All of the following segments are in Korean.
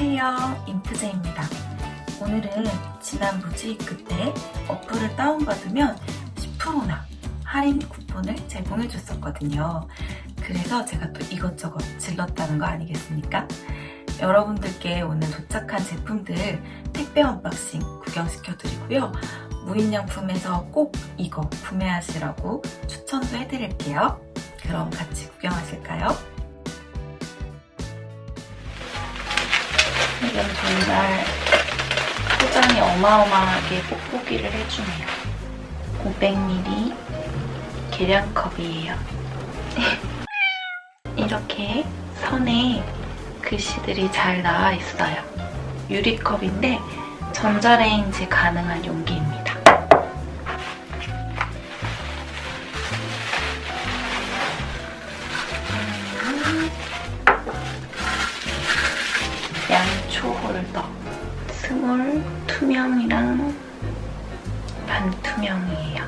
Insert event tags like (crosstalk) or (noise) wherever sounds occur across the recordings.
안녕하세요. 인프제입니다. 오늘은 지난 무지익 때 어플을 다운받으면 10%나 할인 쿠폰을 제공해 줬었거든요. 그래서 제가 또 이것저것 질렀다는 거 아니겠습니까? 여러분들께 오늘 도착한 제품들 택배 언박싱 구경시켜 드리고요. 무인양품에서 꼭 이거 구매하시라고 추천도 해드릴게요. 그럼 같이 구경하실까요? 이건 정말 포장이 어마어마하게 뽁뽁이를 해주네요. 500ml 계량컵이에요. (laughs) 이렇게 선에 글씨들이 잘 나와 있어요. 유리컵인데 전자레인지 가능한 용기입니다. 스몰 투명이랑 반투명이에요.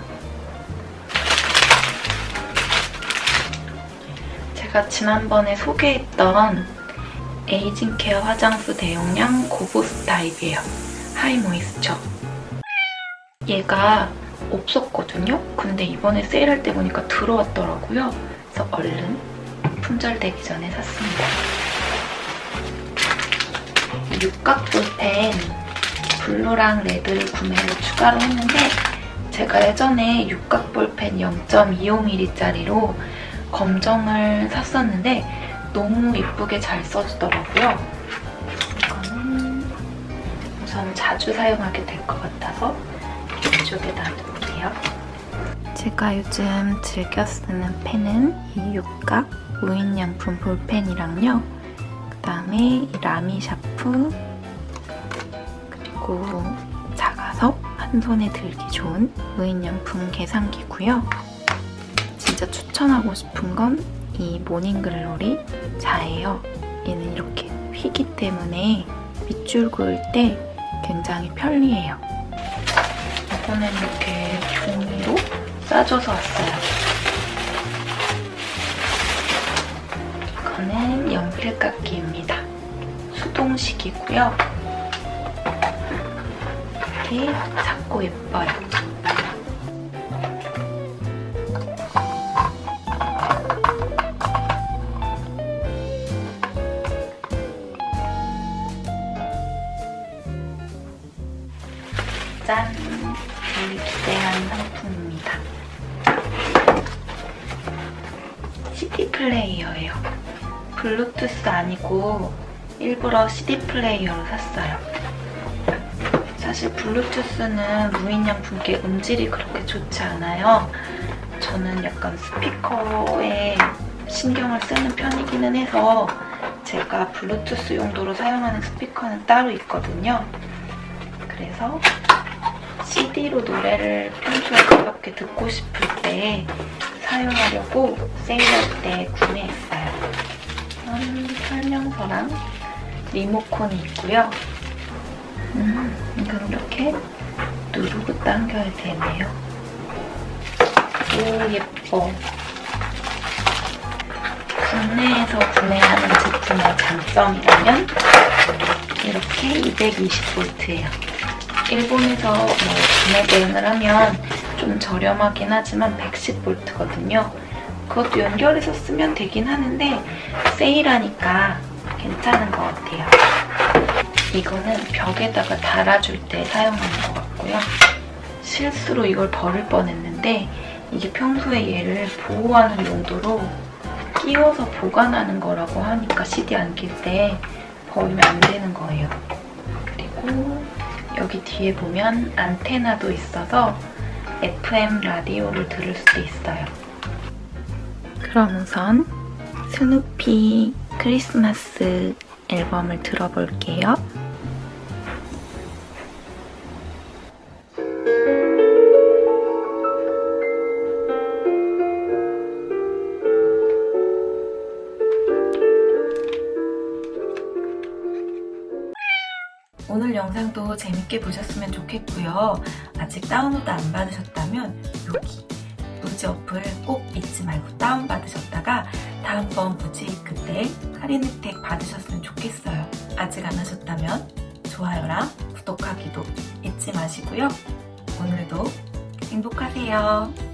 제가 지난번에 소개했던 에이징 케어 화장수 대용량 고보스 타입이에요. 하이 모이스처. 얘가 없었거든요. 근데 이번에 세일할 때 보니까 들어왔더라고요. 그래서 얼른 품절되기 전에 샀습니다. 육각 볼펜 블루랑 레드를 구매를 추가로 했는데 제가 예전에 육각 볼펜 0.25mm짜리로 검정을 샀었는데 너무 이쁘게 잘 써지더라고요. 이거는 우선 자주 사용하게 될 것 같아서 이쪽에 놔둘게요. 제가 요즘 즐겨 쓰는 펜은 이 육각 무인양품 볼펜이랑요. 그 다음에 이 라미 샤프 그리고 작아서 한 손에 들기 좋은 무인양품 계산기고요. 진짜 추천하고 싶은 건 이 모닝글로리 자예요. 얘는 이렇게 휘기 때문에 밑줄 그을 때 굉장히 편리해요. 이거는 이렇게 종이로 싸줘서 왔어요. 이거는 연필깎이입니다. 수동식이고요. 이렇게 작고 예뻐요. 짠! 우리 기대한 상품입니다. CD 플레이어예요. 블루투스 아니고 일부러 CD 플레이어로 샀어요. 사실 블루투스는 무인양품께 음질이 그렇게 좋지 않아요. 저는 약간 스피커에 신경을 쓰는 편이기는 해서 제가 블루투스 용도로 사용하는 스피커는 따로 있거든요. 그래서 CD로 노래를 평소에 가볍게 듣고 싶을 때 사용하려고 세일할 때 구매했어요. 음, 설명서랑 리모컨이 있고요. 음, 이건 이렇게 누르고 당겨야 되네요. 오, 예뻐. 국내에서 구매하는 제품의 장점이라면 이렇게 220V예요. 일본에서 뭐 구매 대행을 하면 좀 저렴하긴 하지만 110V거든요. 그것도 연결해서 쓰면 되긴 하는데 세일하니까 괜찮은 것 같아요. 이거는 벽에다가 달아줄 때 사용하는 것 같고요. 실수로 이걸 버릴 뻔했는데 이게 평소에 얘를 보호하는 용도로 끼워서 보관하는 거라고 하니까 CD 안 낄 때 버리면 안 되는 거예요. 그리고 여기 뒤에 보면 안테나도 있어서 FM 라디오를 들을 수도 있어요. 그럼 우선 스누피 크리스마스 앨범을 들어볼게요. 오늘 영상도 재밌게 보셨으면 좋겠고요. 아직 다운로드 안 받으셨다면 여기 무지 어플 꼭 잊지 말고 다운받으셨다가 다음번 무지 그때 할인 혜택 받으셨으면 좋겠어요. 아직 안 하셨다면 좋아요랑 구독하기도 잊지 마시고요. 오늘도 행복하세요.